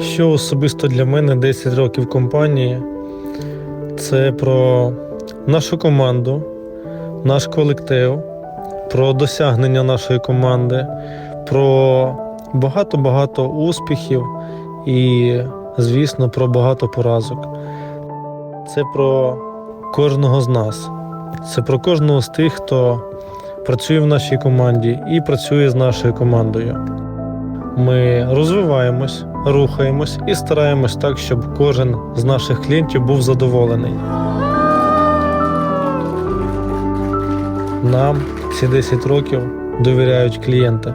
Що особисто для мене 10 років компанії це про нашу команду, наш колектив, про досягнення нашої команди, про багато-багато успіхів і, звісно, про багато поразок. Це про кожного з нас. Це про кожного з тих, хто працює в нашій команді і працює з нашою командою. Ми розвиваємось, рухаємось і стараємось так, щоб кожен з наших клієнтів був задоволений. Нам ці 10 років довіряють клієнти.